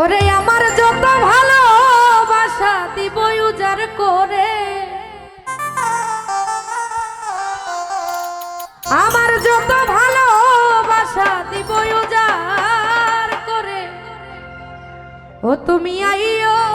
ওরে আমার যত ভালোবাসা দিব ইউজার করে। আমার যত ভালোবাসা দিব ইউজার করে। ও তুমি আইও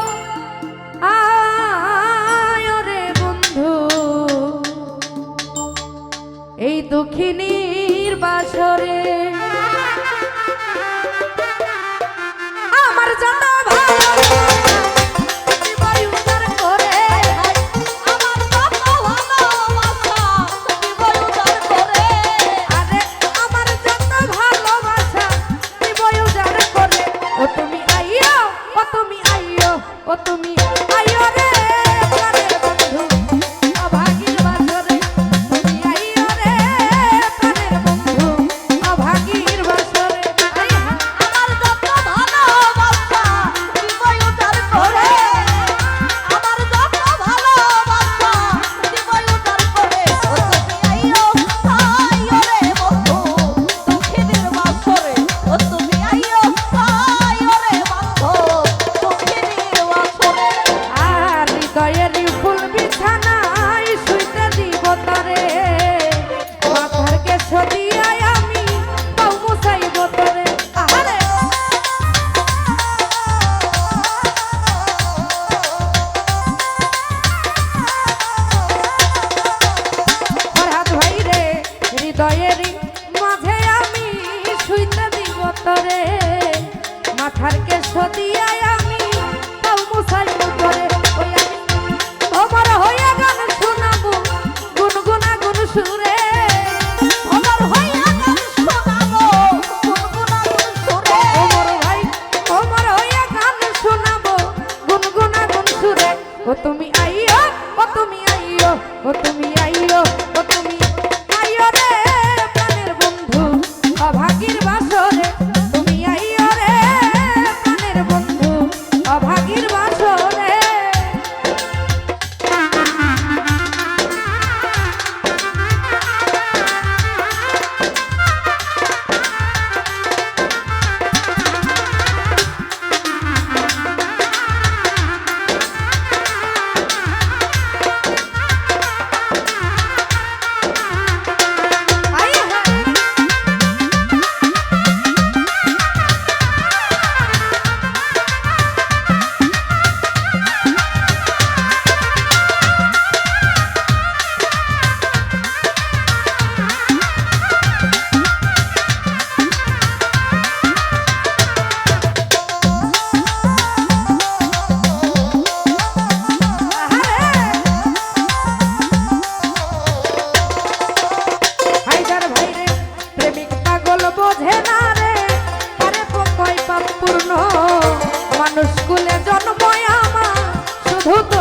সতিয়া বোঝে না রে। আরে পাপ পূর্ণ মানুষ স্কুলে জন্ময় আমা শুধু তো